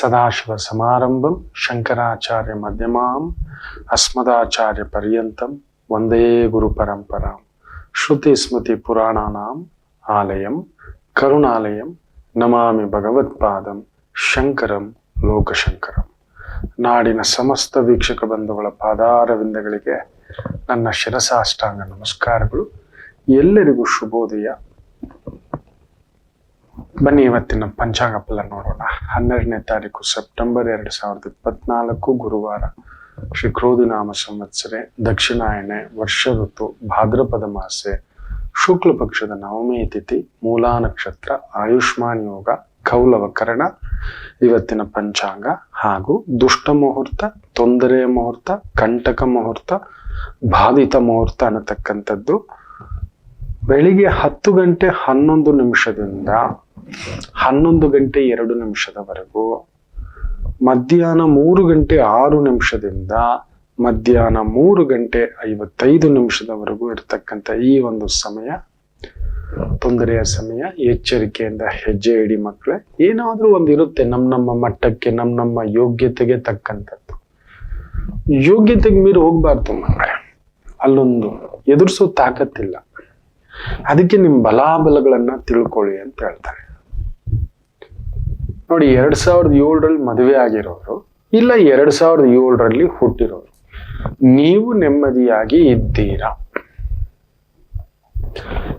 ಸದಾಶಿವ ಸಮಾರಂಭಂ ಶಂಕರಾಚಾರ್ಯ ಮಧ್ಯಮಾಂ ಅಸ್ಮದಾಚಾರ್ಯ ಪರ್ಯಂತಂ ವಂದೇ ಗುರು ಪರಂಪರಾಂ ಶ್ರುತಿ ಸ್ಮೃತಿ ಪುರಾಣಾನಾಂ ಆಲಯಂ ಕರುಣಾಲಯಂ ನಮಾಮಿ ಭಗವತ್ಪಾದಂ ಶಂಕರಂ ಲೋಕಶಂಕರಂ. ನಾಡಿನ ಸಮಸ್ತ ವೀಕ್ಷಕ ಬಂಧುಗಳ ಪಾದಾರವಿಂದಗಳಿಗೆ ನನ್ನ ಶಿರಸಾಷ್ಟಾಂಗ ನಮಸ್ಕಾರಗಳು. ಎಲ್ಲರಿಗೂ ಶುಭೋದಯ. ಬನ್ನಿ ಇವತ್ತಿನ ಪಂಚಾಂಗ ಫಲ ನೋಡೋಣ. ಹನ್ನೆರಡನೇ ತಾರೀಕು ಸೆಪ್ಟೆಂಬರ್ ಎರಡು ಸಾವಿರದ ಇಪ್ಪತ್ನಾಲ್ಕು ಗುರುವಾರ ಶ್ರೀ ಕ್ರೋಧಿನಾಮ ಸಂವತ್ಸರೆ ದಕ್ಷಿಣಾಯಣೆ ವರ್ಷ ಋತು, ಭಾದ್ರಪದ ಮಾಸೆ, ಶುಕ್ಲ ಪಕ್ಷದ ನವಮಿ ತಿಥಿ, ಮೂಲಾ ನಕ್ಷತ್ರ, ಆಯುಷ್ಮಾನ್ ಯೋಗ ಕೌಲವಕರಣ ಇವತ್ತಿನ ಪಂಚಾಂಗ ಹಾಗೂ ದುಷ್ಟ ಮುಹೂರ್ತ, ತೊಂದರೆ ಮುಹೂರ್ತ, ಕಂಟಕ ಮುಹೂರ್ತ, ಬಾಧಿತ ಮುಹೂರ್ತ ಅನ್ನತಕ್ಕಂಥದ್ದು. ಬೆಳಿಗ್ಗೆ ಹತ್ತು ಗಂಟೆ ಹನ್ನೊಂದು ನಿಮಿಷದಿಂದ ಹನ್ನೊಂದು ಗಂಟೆ ಎರಡು ನಿಮಿಷದವರೆಗೂ, ಮಧ್ಯಾಹ್ನ ಮೂರು ಗಂಟೆ ಆರು ನಿಮಿಷದಿಂದ ಮಧ್ಯಾಹ್ನ ಮೂರು ಗಂಟೆ ಐವತ್ತೈದು ನಿಮಿಷದವರೆಗೂ ಇರತಕ್ಕಂಥ ಈ ಒಂದು ಸಮಯ, ತೊಂದರೆಯ ಸಮಯ, ಎಚ್ಚರಿಕೆಯಿಂದ ಹೆಜ್ಜೆ ಇಡಿ ಮಕ್ಕಳೇ ಏನಾದ್ರೂ ಒಂದು ಇರುತ್ತೆ ನಮ್ಮ ನಮ್ಮ ಮಟ್ಟಕ್ಕೆ ನಮ್ಮ ನಮ್ಮ ಯೋಗ್ಯತೆಗೆ ತಕ್ಕಂಥದ್ದು. ಯೋಗ್ಯತೆಗೆ ಮೀರಿ ಹೋಗ್ಬಾರ್ದು ಮಕ್ಕಳೇ ಅಲ್ಲೊಂದು ಎದುರಿಸೋ ತಾಕತ್ತಿಲ್ಲ. ಅದಕ್ಕೆ ನಿಮ್ ಬಲಾಬಲಗಳನ್ನ ತಿಳ್ಕೊಳ್ಳಿ ಅಂತ ಹೇಳ್ತಾರೆ. ನೋಡಿ, ಎರಡ್ ಸಾವಿರದ ಏಳರಲ್ಲಿ ಮದುವೆ ಆಗಿರೋರು, ಇಲ್ಲ ಎರಡ್ ಸಾವಿರದ ಏಳರಲ್ಲಿ ಹುಟ್ಟಿರೋರು, ನೀವು ನೆಮ್ಮದಿಯಾಗಿ ಇದ್ದೀರಾ?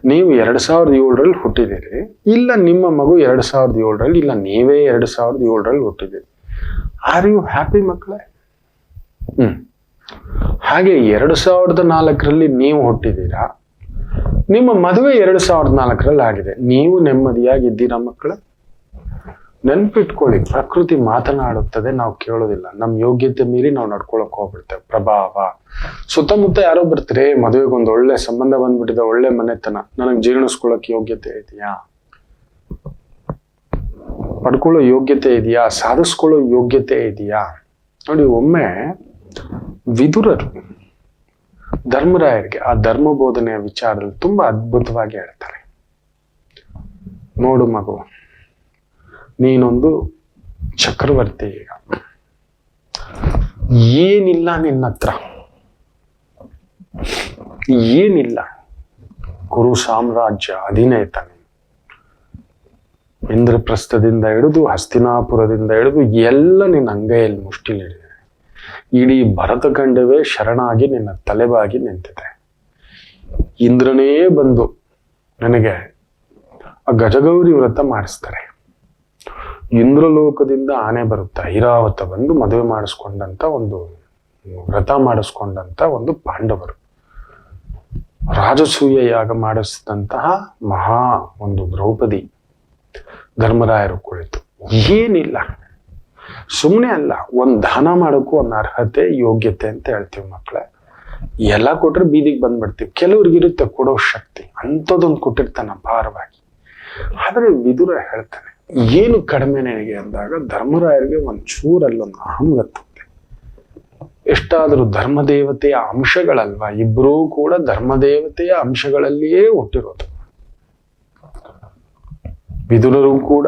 ನೀವು ಎರಡ್ ಸಾವಿರದ ಏಳರಲ್ಲಿ ಹುಟ್ಟಿದಿರಿ ಇಲ್ಲ ನಿಮ್ಮ ಮಗು ಎರಡ್ ಸಾವಿರದ ಏಳರಲ್ಲಿ, ಇಲ್ಲ ನೀವೇ ಎರಡ್ ಸಾವಿರದ ಏಳರಲ್ಲಿ ಹುಟ್ಟಿದಿರಿ ಆರ್ ಯು ಹ್ಯಾಪಿ ಮಕ್ಕಳೇ? ಹ್ಮ್. ಹಾಗೆ ಎರಡು ಸಾವಿರದ ನಾಲ್ಕರಲ್ಲಿ ನೀವು ಹುಟ್ಟಿದ್ದೀರಾ? ನಿಮ್ಮ ಮದುವೆ ಎರಡು ಸಾವಿರದ ನಾಲ್ಕರಲ್ಲಿ ಆಗಿದೆ. ನೀವು ನೆಮ್ಮದಿಯಾಗಿದ್ದೀರಾ ಮಕ್ಕಳ? ನೆನ್ಪಿಟ್ಕೊಳ್ಳಿ, ಪ್ರಕೃತಿ ಮಾತನಾಡುತ್ತದೆ, ನಾವು ಕೇಳೋದಿಲ್ಲ. ನಮ್ಮ ಯೋಗ್ಯತೆ ಮೀರಿ ನಾವು ನಡ್ಕೊಳಕ್ ಹೋಗ್ಬಿಡ್ತೇವೆ. ಪ್ರಭಾವ. ಸುತ್ತಮುತ್ತ ಯಾರೋ ಬರ್ತಾರೆ ಮದುವೆಗೆ ಒಂದು ಒಳ್ಳೆ ಸಂಬಂಧ ಬಂದ್ಬಿಟ್ಟಿದೆ, ಒಳ್ಳೆ ಮನೆತನ. ನನಗೆ ಜೀರ್ಣಿಸ್ಕೊಳಕ್ ಯೋಗ್ಯತೆ ಇದೆಯಾ? ಪಡ್ಕೊಳ್ಳೋ ಯೋಗ್ಯತೆ ಇದೆಯಾ? ಸಾಧಿಸ್ಕೊಳ್ಳೋ ಯೋಗ್ಯತೆ ಇದೆಯಾ? ನೋಡಿ, ಒಮ್ಮೆ ವಿದುರರು, ಧರ್ಮರಾಯರಿಗೆ ಆ ಧರ್ಮ ಬೋಧನೆಯ ವಿಚಾರದಲ್ಲಿ ತುಂಬಾ ಅದ್ಭುತವಾಗಿ ಹೇಳ್ತಾರೆ. ನೋಡು ಮಗು ನೀನೊಂದು ಚಕ್ರವರ್ತಿ ಈಗ. ಏನಿಲ್ಲ ನಿನ್ನ ಹತ್ರ. ಏನಿಲ್ಲ. ಕುರು ಸಾಮ್ರಾಜ್ಯ ಅಧಿನೇತ ಇಂದ್ರಪ್ರಸ್ಥದಿಂದ ಹಿಡಿದು ಹಸ್ತಿನಾಪುರದಿಂದ ಹಿಡಿದು ಎಲ್ಲ ನಿನ್ನ ಅಂಗೈಯಲ್ಲಿ ಮುಷ್ಟಿಲಿದೆ ಇಡೀ ಭರತಖಂಡವೇ ಶರಣಾಗಿ ನಿನ್ನ ತಲೆಬಾಗಿ ನಿಂತಿದೆ. ಇಂದ್ರನೇ ಬಂದು ನನಗೆ ಆ ಗಜಗೌರಿ ವ್ರತ ಮಾಡಿಸ್ತಾರೆ. ಇಂದ್ರಲೋಕದಿಂದ ಆನೆ ಬರುತ್ತೆ? ಐರಾವತ ಬಂದು ಮದುವೆ ಮಾಡಿಸ್ಕೊಂಡಂತ ಒಂದು, ವ್ರತ ಮಾಡಿಸ್ಕೊಂಡಂತ ಒಂದು ಪಾಂಡವರು. ರಾಜಸೂಯ ಯಾಗ ಮಾಡಿಸಿದಂತಹ ಮಹಾ ಒಂದು ದ್ರೌಪದಿ ಧರ್ಮರಾಯರು ಕುಳಿತು, ಏನಿಲ್ಲ ಸುಮ್ಮನೆ ಅಲ್ಲ, ಒಂದು ದಾನ ಮಾಡೋಕ್ಕೂ ಒಂದು ಅರ್ಹತೆ, ಯೋಗ್ಯತೆ ಅಂತ ಹೇಳ್ತೀವಿ ಮಕ್ಕಳೇ ಎಲ್ಲ ಕೊಟ್ರೆ ಬೀದಿಗೆ ಬಂದ್ಬಿಡ್ತೀವಿ. ಕೆಲವ್ರಿಗೆ ಇರುತ್ತೆ ಕೊಡೋ ಶಕ್ತಿ ಅಂಥದ್ದೊಂದು ಕೊಟ್ಟಿರ್ತಾನ ಭಾರವಾಗಿ. ಆದ್ರೆ ವಿದುರ ಹೇಳ್ತಾನೆ ಏನು ಕಡಿಮೆ ನನಗೆ ಅಂದಾಗ ಧರ್ಮರಾಯರಿಗೆ ಒಂದು ಚೂರಲ್ಲೊಂದು ಅಹಂಗತ್ತೆ ಎಷ್ಟಾದರೂ ಧರ್ಮದೇವತೆಯ ಅಂಶಗಳಲ್ವಾ? ಇಬ್ಬರೂ ಕೂಡ ಧರ್ಮದೇವತೆಯ ಅಂಶಗಳಲ್ಲಿಯೇ ಹುಟ್ಟಿರೋದು. ಬಿದುರರು ಕೂಡ,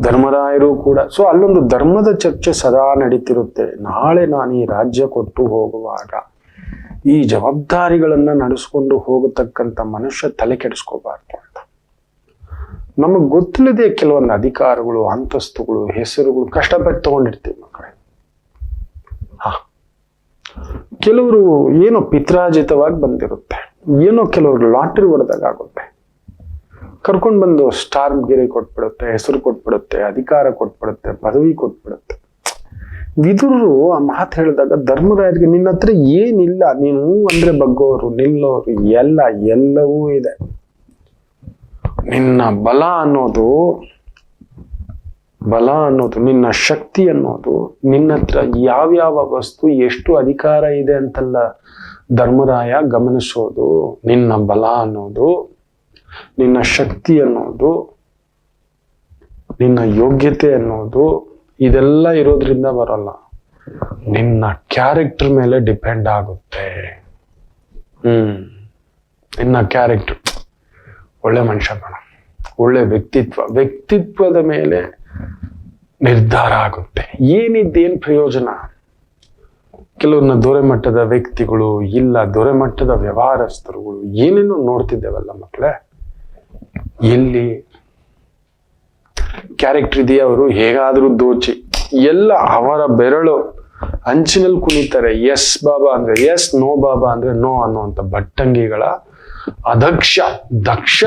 ಧರ್ಮರಾಯರು ಕೂಡ. ಸೊ ಅಲ್ಲೊಂದು ಧರ್ಮದ ಚರ್ಚೆ ಸದಾ ನಡೀತಿರುತ್ತೆ. ನಾಳೆ ನಾನು ಈ ರಾಜ್ಯ ಕೊಟ್ಟು ಹೋಗುವಾಗ ಈ ಜವಾಬ್ದಾರಿಗಳನ್ನ ನಡೆಸ್ಕೊಂಡು ಹೋಗತಕ್ಕಂಥ ಮನುಷ್ಯ ತಲೆ ಕೆಡಿಸ್ಕೋಬಾರ್ದು. ನಮಗ್ ಗೊತ್ತಿಲ್ಲದೆ ಕೆಲವೊಂದು ಅಧಿಕಾರಗಳು, ಅಂತಸ್ತುಗಳು, ಹೆಸರುಗಳು ಕಷ್ಟಪಟ್ಟು ತಗೊಂಡಿರ್ತೀವಿ ಮಕ್ಕಳೇ. ಹಾ. ಕೆಲವರು ಏನೋ ಪಿತ್ರಾಜಿತವಾಗಿ ಬಂದಿರುತ್ತೆ, ಏನೋ ಕೆಲವರು ಲಾಟ್ರಿ ಹೊಡೆದಾಗ ಆಗುತ್ತೆ. ಕರ್ಕೊಂಡು ಬಂದು ಸ್ಟಾರ್ ಗಿರಿ ಕೊಟ್ಬಿಡುತ್ತೆ, ಹೆಸರು ಕೊಟ್ಬಿಡುತ್ತೆ, ಅಧಿಕಾರ ಕೊಟ್ಬಿಡುತ್ತೆ, ಪದವಿ ಕೊಟ್ಬಿಡುತ್ತೆ. ವಿದುರರು ಆ ಮಾತು ಹೇಳಿದಾಗ ಧರ್ಮರಾಜ್ಗೆ ನಿನ್ನ ಹತ್ರ ಏನಿಲ್ಲ, ನೀನು ಅಂದ್ರೆ ಬಗ್ಗೋರು, ನಿಲ್ಲೋರು, ಎಲ್ಲ ಎಲ್ಲವೂ ಇದೆ. ನಿನ್ನ ಬಲ ಅನ್ನೋದು ಬಲ ಅನ್ನೋದು, ನಿನ್ನ ಶಕ್ತಿ ಅನ್ನೋದು, ನಿನ್ನ ಹತ್ರ ಯಾವ್ಯಾವ ವಸ್ತು ಎಷ್ಟು ಅಧಿಕಾರ ಇದೆ ಅಂತಲ್ಲ ಧರ್ಮರಾಯ ಗಮನಿಸೋದು. ನಿನ್ನ ಬಲ ಅನ್ನೋದು, ನಿನ್ನ ಶಕ್ತಿ ಅನ್ನೋದು, ನಿನ್ನ ಯೋಗ್ಯತೆ ಅನ್ನೋದು, ಇದೆಲ್ಲ ಇರೋದ್ರಿಂದ ಬರಲ್ಲ. ನಿನ್ನ ಕ್ಯಾರೆಕ್ಟರ್ ಮೇಲೆ ಡಿಪೆಂಡ್ ಆಗುತ್ತೆ. ಹ್ಮ್. ನಿನ್ನ ಕ್ಯಾರೆಕ್ಟರ್ ಒಳ್ಳೆ ಮನುಷ್ಯ ಕಣ. ಒಳ್ಳೆ ವ್ಯಕ್ತಿತ್ವ. ವ್ಯಕ್ತಿತ್ವದ ಮೇಲೆ ನಿರ್ಧಾರ ಆಗುತ್ತೆ. ಏನಿದ್ದೇನು ಪ್ರಯೋಜನ? ಕೆಲವನ್ನ ದೊರೆ ಮಟ್ಟದ ವ್ಯಕ್ತಿಗಳು ಇಲ್ಲ ದೊರೆ ಮಟ್ಟದ ವ್ಯವಹಾರಸ್ಥರುಗಳು ಏನೇನೋ ನೋಡ್ತಿದ್ದೇವಲ್ಲ ಮಕ್ಕಳೇ ಎಲ್ಲಿ ಕ್ಯಾರೆಕ್ಟರ್ ಇದೆಯಾ ಅವರು? ಹೇಗಾದರೂ ದೋಚಿ. ಎಲ್ಲ ಅವರ ಬೆರಳು ಅಂಚಿನಲ್ಲಿ ಕುಣಿತಾರೆ. ಎಸ್ ಬಾಬಾ ಅಂದ್ರೆ ಎಸ್, ನೋ ಬಾಬಾ ಅಂದ್ರೆ ನೋ ಅನ್ನುವಂಥ ಭಟ್ಟಂಗಿಗಳ ಅದಕ್ಷ ದಕ್ಷ,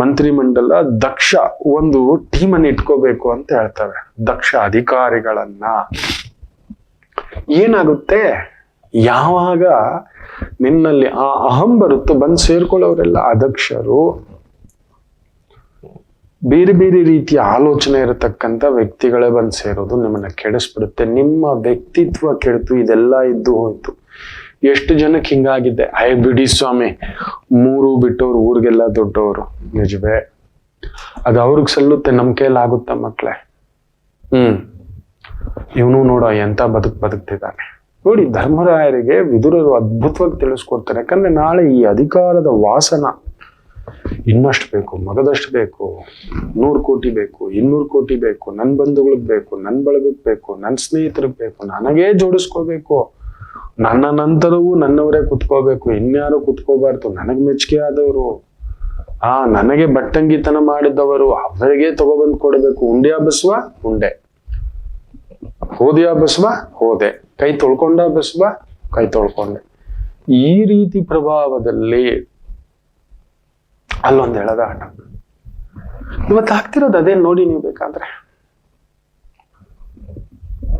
ಮಂತ್ರಿಮಂಡಲ, ದಕ್ಷ ಒಂದು ಟೀಮ್ ಅನ್ನು ಇಟ್ಕೋಬೇಕು ಅಂತ ಹೇಳ್ತವೆ. ದಕ್ಷ ಅಧಿಕಾರಿಗಳನ್ನ. ಏನಾಗುತ್ತೆ? ಯಾವಾಗ ನಿನ್ನಲ್ಲಿ ಆ ಅಹಂ ಬರುತ್ತೋ, ಬಂದು ಸೇರ್ಕೊಳ್ಳೋರೆಲ್ಲ ಅದಕ್ಷರು ಬೇರೆ ಬೇರೆ ರೀತಿಯ ಆಲೋಚನೆ ಇರತಕ್ಕಂಥ ವ್ಯಕ್ತಿಗಳೇ ಬಂದು ಸೇರೋದು ನಿಮ್ಮನ್ನ ಕೆಡಿಸ್ಬಿಡುತ್ತೆ. ನಿಮ್ಮ ವ್ಯಕ್ತಿತ್ವ ಕೆಡ್ತು ಇದೆಲ್ಲ ಇದ್ದು ಹೋಯ್ತು. ಎಷ್ಟು ಜನಕ್ಕೆ ಹಿಂಗಾಗಿದೆ? ಐ ಬಿಡಿ ಸ್ವಾಮಿ. ಮೂರು ಬಿಟ್ಟವ್ರು, ಊರಿಗೆಲ್ಲ ದೊಡ್ಡವರು. ನಿಜವೇ. ಅದು ಅವ್ರಿಗೆ ಸಲ್ಲುತ್ತೆ, ನಮ್ಮ ಕೈಯಲ್ಲಿ ಆಗುತ್ತಾ ಮಕ್ಳೇ ಹ್ಮ್. ಇವನು ನೋಡೋ, ಎಂತ ಬದುಕ್ ಬದುಕ್ತಿದ್ದಾನೆ. ನೋಡಿ, ಧರ್ಮರಾಯರಿಗೆ ವಿದುರರು ಅದ್ಭುತವಾಗಿ ತಿಳಿಸ್ಕೊಡ್ತಾರೆ. ಯಾಕಂದ್ರೆ ನಾಳೆ ಈ ಅಧಿಕಾರದ ವಾಸನ ಇನ್ನಷ್ಟು ಬೇಕು, ಮಗದಷ್ಟು ಬೇಕು. ನೂರು ಕೋಟಿ ಬೇಕು, ಇನ್ನೂರು ಕೋಟಿ ಬೇಕು ನನ್ನ ಬಂಧುಗಳಿಗೆ ಬೇಕು ನನ್ನ ಬಳಗಕ್ಕೆ ಬೇಕು ನನ್ನ ಸ್ನೇಹಿತರಿಗೆ ಬೇಕು, ನನಗೇ ಜೋಡಿಸ್ಕೋಬೇಕು. ನನ್ನ ನಂತರವೂ ನನ್ನವರೇ ಕುತ್ಕೋಬೇಕು. ಇನ್ಯಾರು ಕುತ್ಕೋಬಾರ್ದು. ನನಗೆ ಮೆಚ್ಚುಗೆ ಆದವರು. ಆ, ನನಗೆ ಬಟ್ಟಂಗಿತನ ಮಾಡಿದವರು. ಅವರಿಗೆ ತಗೊಬಂದು ಕೊಡಬೇಕು. ಉಂಡೆ ಬಸವ? ಉಂಡೆ. ಹೋದ್ಯ ಬಸವ? ಹೋದೆ. ಕೈ ತೊಳ್ಕೊಂಡ ಬಸವ? ಕೈ ತೊಳ್ಕೊಂಡೆ. ಈ ರೀತಿ ಪ್ರಭಾವದಲ್ಲಿ ಅಲ್ಲೊಂದು ಹೇಳದ ಆಟ. ಇವತ್ತು ಆಗ್ತಿರೋದು ಅದೇ ನೋಡಿ ನೀವು ಬೇಕಾದ್ರೆ.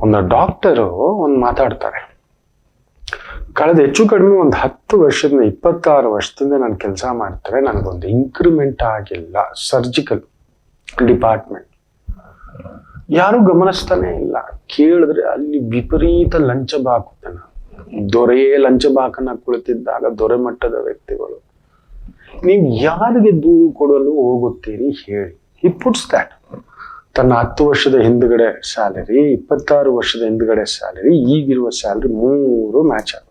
ಒಂದು ಡಾಕ್ಟರು ಒಂದು ಮಾತಾಡ್ತಾರೆ. ಕಳೆದ ಹೆಚ್ಚು ಕಡಿಮೆ ಒಂದು ಹತ್ತು ವರ್ಷದಿಂದ ಇಪ್ಪತ್ತಾರು ವರ್ಷದಿಂದ ನಾನು ಕೆಲಸ ಮಾಡ್ತಾರೆ. ನನಗೊಂದು ಇನ್ಕ್ರಿಮೆಂಟ್ ಆಗಿಲ್ಲ ಸರ್ಜಿಕಲ್ ಡಿಪಾರ್ಟ್ಮೆಂಟ್ ಯಾರು ಗಮನಿಸ್ತಾನೆ ಇಲ್ಲ. ಕೇಳಿದ್ರೆ ಅಲ್ಲಿ ವಿಪರೀತ ಲಂಚ ಬಾಕುತನ. ದೊರೆಯೇ ಲಂಚ ಬಾಕನ ಕುಳಿತಿದ್ದಾಗ ದೊರೆ ಮಟ್ಟದ ವ್ಯಕ್ತಿಗಳು. ನೀವು ಯಾರಿಗೆ ದೂರು ಕೊಡಲು ಹೋಗುತ್ತೀರಿ ಹೇಳಿ. ಈ ಪುಟ್ಸ್ ದ್ಯಾಟ್ ತನ್ನ ಹತ್ತು ವರ್ಷದ ಹಿಂದ್ಗಡೆ ಸ್ಯಾಲರಿ ಇಪ್ಪತ್ತಾರು ವರ್ಷದ ಹಿಂದ್ಗಡೆ ಸ್ಯಾಲರಿ ಈಗಿರುವ ಸ್ಯಾಲರಿ ಮೂರು ಮ್ಯಾಚ್ ಆಗುತ್ತೆ.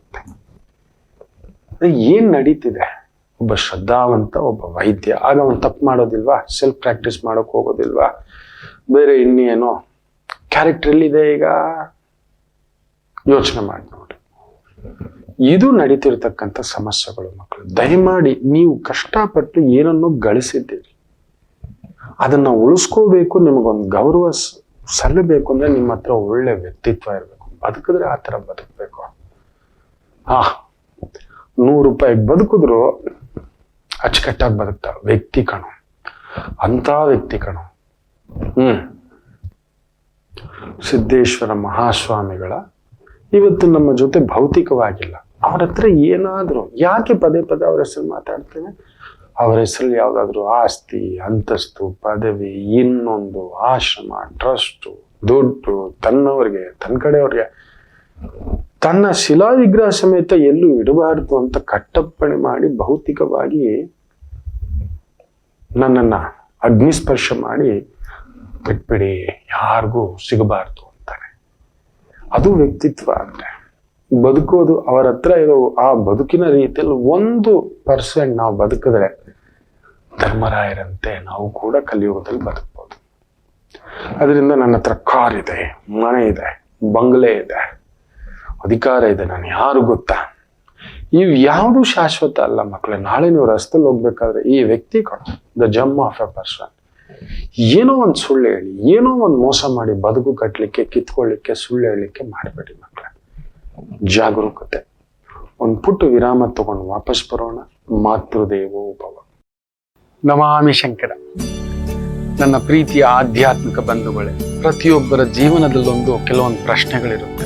ಏನ್ ನಡೀತಿದೆ? ಒಬ್ಬ ಶ್ರದ್ಧಾವಂತ, ಒಬ್ಬ ವೈದ್ಯ. ಆಗ ಅವನು ತಪ್ಪು ಮಾಡೋದಿಲ್ವಾ? ಸೆಲ್ಫ್ ಪ್ರಾಕ್ಟೀಸ್ ಮಾಡೋಕ್ ಹೋಗೋದಿಲ್ವಾ? ಬೇರೆ ಇನ್ನೇನೋ? ಕ್ಯಾರೆಕ್ಟರ್ ಎಲ್ಲಿದೆ ಈಗ? ಯೋಚನೆ ಮಾಡಿ ನೋಡಿ. ಇದು ನಡೀತಿರ್ತಕ್ಕಂಥ ಸಮಸ್ಯೆಗಳು ಮಕ್ಕಳು ದಯಮಾಡಿ ನೀವು ಕಷ್ಟಪಟ್ಟು ಏನನ್ನೋ ಗಳಿಸಿದ್ದೀರಿ. ಅದನ್ನ ಉಳಿಸ್ಕೋಬೇಕು, ನಿಮಗೊಂದು ಗೌರವ ಸಲ್ಲಬೇಕು ಅಂದ್ರೆ ನಿಮ್ಮ ಹತ್ರ ಒಳ್ಳೆ ವ್ಯಕ್ತಿತ್ವ ಇರಬೇಕು. ಬದುಕಿದ್ರೆ ಆ ಥರ ಬದುಕಬೇಕು. ಹಾ ನೂರು ರೂಪಾಯಿಗೆ ಬದುಕಿದ್ರು ಅಚ್ಚುಕಟ್ಟಾಗಿ ಬದುಕ್ತಾ ವ್ಯಕ್ತಿ ಕಣೋ. ಅಂತ ವ್ಯಕ್ತಿ ಕಣೋ. ಹ್ಮ್. ಸಿದ್ದೇಶ್ವರ ಮಹಾಸ್ವಾಮಿಗಳ ಇವತ್ತು ನಮ್ಮ ಜೊತೆ ಭೌತಿಕವಾಗಿಲ್ಲ. ಅವ್ರ ಹತ್ರ ಏನಾದ್ರು, ಯಾಕೆ ಪದೇ ಪದೇ ಅವ್ರ ಹೆಸರು ಮಾತಾಡ್ತೇನೆ? ಅವ್ರ ಹೆಸರಲ್ಲಿ ಯಾವುದಾದ್ರೂ ಆಸ್ತಿ, ಅಂತಸ್ತು, ಪದವಿ, ಇನ್ನೊಂದು ಆಶ್ರಮ, ಟ್ರಸ್ಟು, ದುಡ್ಡು, ತನ್ನವ್ರಿಗೆ, ತನ್ನ ಕಡೆಯವ್ರಿಗೆ. ತನ್ನ ಶಿಲಾ ವಿಗ್ರಹ ಸಮೇತ ಎಲ್ಲೂ ಇಡಬಾರದು ಅಂತ ಕಟ್ಟಪ್ಪಣೆ ಮಾಡಿ ಭೌತಿಕವಾಗಿ ನನ್ನನ್ನ ಅಗ್ನಿಸ್ಪರ್ಶ ಮಾಡಿ ಬಿಟ್ಬಿಡಿ, ಯಾರಿಗೂ ಸಿಗಬಾರ್ದು ಅಂತಾನೆ ಅದು ವ್ಯಕ್ತಿತ್ವ ಅಂದ್ರೆ ಬದುಕೋದು ಅವರ ಹತ್ರ ಇರೋ ಆ ಬದುಕಿನ ರೀತಿಯಲ್ಲಿ ಒಂದು ಪರ್ಸೆಂಟ್ ನಾವು ಬದುಕಿದ್ರೆ ಧರ್ಮರಾಯರಂತೆ ನಾವು ಕೂಡ ಕಲಿಯುಗದಲ್ಲಿ ಬದುಕ್ಬೋದು. ಅದರಿಂದ ನನ್ನ ಹತ್ರ ಕಾರ್ ಇದೆ, ಮನೆ ಇದೆ, ಬಂಗ್ಲೆ ಇದೆ. ಅಧಿಕಾರ ಇದೆ, ನಾನು ಯಾರು ಗೊತ್ತಾ? ಇವ್ ಯಾವುದು ಶಾಶ್ವತ ಅಲ್ಲ ಮಕ್ಕಳೇ ನಾಳೆ ನೀವು ರಸ್ತೆಲಿ ಹೋಗ್ಬೇಕಾದ್ರೆ ಈ ವ್ಯಕ್ತಿ ಕಣ, the gem of a person. ಏನೋ ಒಂದು ಸುಳ್ಳು ಹೇಳಿ, ಏನೋ ಒಂದು ಮೋಸ ಮಾಡಿ ಬದುಕು ಕಟ್ಟಲಿಕ್ಕೆ ಕಿತ್ಕೊಳ್ಳಿಕ್ಕೆ ಸುಳ್ಳು ಹೇಳಲಿಕ್ಕೆ ಮಾಡಬೇಡಿ ಮಕ್ಕಳೇ ಜಾಗರೂಕತೆ. ಒಂದು ಪುಟ್ಟ ವಿರಾಮ ತಗೊಂಡು ವಾಪಸ್ ಬರೋಣ. ಮಾತೃದೇವೋ ಭವ. ನಮಾಮಿ ಶಂಕರ. ನನ್ನ ಪ್ರೀತಿಯ ಆಧ್ಯಾತ್ಮಿಕ ಬಂಧುಗಳೇ, ಪ್ರತಿಯೊಬ್ಬರ ಜೀವನದಲ್ಲೊಂದು ಕೆಲವೊಂದು ಪ್ರಶ್ನೆಗಳಿರುತ್ತೆ.